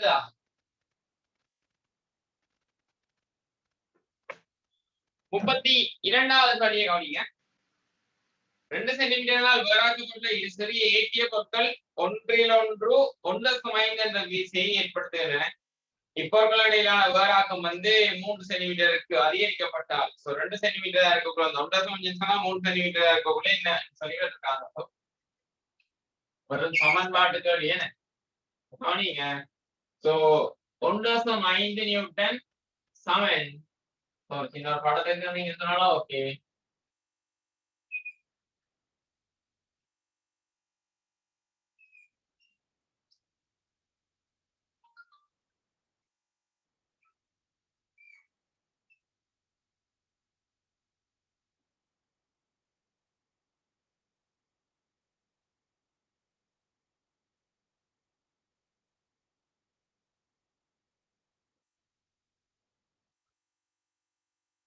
அடுத்ததா முப்பத்தி இரண்டாவது படியை கவனிங்க. ரெண்டு சென்டிமீட்டரால் வேறாக்கப்பட்ட இரு சிறிய ஏற்றிய பொருட்கள் ஒன்றில் ஒன்று ஒன்று சுமைந்த வீசையை ஏற்படுத்துகின்றன. இப்பொருட்கள் வேறாக்கம் வந்து மூன்று சென்டிமீட்டருக்கு அதிகரிக்கப்பட்டால் சோ ரெண்டு சென்டிமீட்டரா இருக்கக்குள்ள அந்த ஒன்றரை சுமை மூணு சென்டிமீட்டரா இருக்கக்குள்ள என்ன சொல்லிட்டு இருக்காங்க. வரும் சமன்பாட்டுகள் ஏன்னு கவனிங்க. சோ ஒன்று சம் ஐந்து நியூட்டன் சமன் சின்ன ஒரு படத்துக்கு நீங்க சொன்னாலும் ஓகே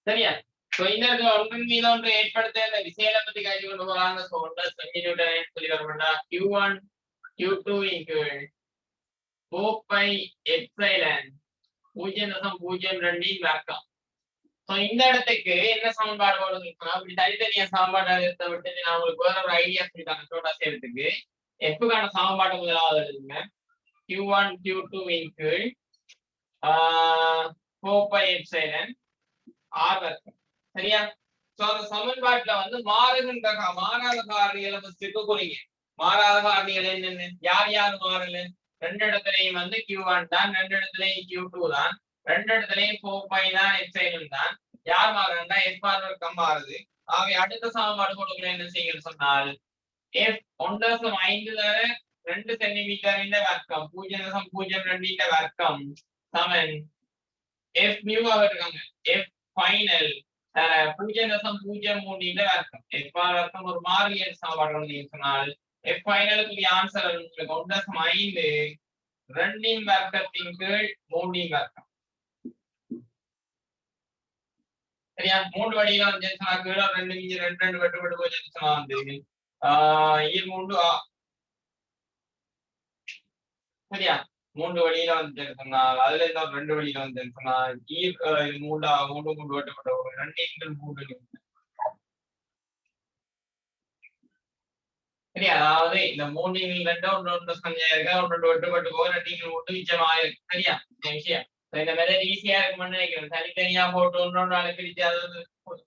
சரியா சோ இந்த இடத்துல ஒன்றின் மீது ஒன்று ஏற்படுத்த இந்த விசையில பத்தி கழிச்சு கொண்டு போறாங்க சோ ஒன்று சென்டிமீட்டர் சொல்லி வரமாட்டா Q one Q two into four pi epsilon பூஜ்ஜியம் தசம் பூஜ்ஜியம் ரெண்டின் வர்க்கம் சோ இந்த இடத்துக்கு என்ன சமன்பாடு வருது அப்படி தனித்தனியா சமன்பாடு எடுத்த விட்டு நான் உங்களுக்கு வேற ஒரு ஐடியா சொல்லிட்டாங்க சோட்டா செய்யறதுக்கு எப்புக்கான சமன்பாடு முதலாவது எழுதுங்க Q one Q two into four pi epsilon R வர்க்கம் சரியா? சோ அந்த சமன்பாட்டுல வந்து மாறுகின்ற மாறாத காரணிகளை ஃபர்ஸ்ட் போறீங்க மாறாத காரணிகள் என்னென்ன? யார் யார் மாறல ரெண்டு இடத்துலயும் வந்து கியூ ஒன் தான் ரெண்டு இடத்துலயும் கியூ டூ தான் ரெண்டு இடத்துலயும் ஃபோர் பை தான் எக்ஸைலும் தான். யார் மாறுறா எஃப் ஆர் வர்க்கம் மாறுது. ஆகவே அடுத்த சமன்பாடு கொடுக்கல என்ன செய்ய சொன்னால் எஃப் ஒன்று தசம் ஐந்து தர ரெண்டு சென்டிமீட்டர் இந்த வர்க்கம் பூஜ்ஜியம் தசம் பூஜ்ஜியம் ரெண்டு இந்த வர்க்கம் சமன் எஃப் மியூவாக இருக்காங்க. எஃப் ஃபைனல் பூஜ்ஜியம் தசம் பூஜ்ஜியம் மூணு இந்த வர்க்கம் எஃப் வர்க்கம் ஒரு மாறியல் சமன்பாடு நீங்க சொன்னால் எஃப் ஃபைனலுக்குரிய ஆன்சர் உங்களுக்கு ஒன்று தசம் ஐந்து. ரெண்டின் வர்க்கத்தின் கீழ் மூணின் வர்க்கம். சரியா? மூன்று வழியில வந்து சொன்னா கீழே ரெண்டு மிஞ்சி ரெண்டு ரெண்டு வெட்டு வெட்டு போய் சொன்னா வந்து ஆஹ் மூன்று ஆ- சரியா? மூன்று வழியில வந்து சொன்னால் அதுல இருந்தா ரெண்டு வழியில வந்து சொன்னால் ஈர் அஹ், மூன்றா மூன்று மூன்று வெட்டப்பட்ட ஒரு ரெண்டு எண்கள் மூன்று நிமிடம். சரியா அதாவது இந்த மூணு எண்கள் ரெண்டு ஒன்று ஒன்று சஞ்சா இருக்கா? ஒன்று ரெண்டு வெட்டுப்பட்டு போக ரெண்டு எண்கள் மூன்று மிச்சமா இருக்கு. சரியா? இந்த விஷயம். இந்த மெத்தட் ஈஸியா இருக்கும்னு நினைக்கிறேன். தனித்தனியா போட்டு ஒன்று ஒன்று அழைப்பிடிச்சு அது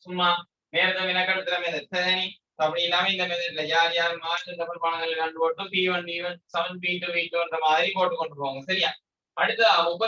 சும்மா நேரத்தை வினக்கடுத்துற மெத்தட் சரி அப்படி இல்லாம இந்த மெத்தட்ல யார் யார் மாஸ்டர் டபுள் பாடங்கள் கண்டு போட்டும் P one P one seven P two P டூன்ற மாதிரி போட்டு கொண்டு போவாங்க. சரியா? அடுத்த முப்பத்தி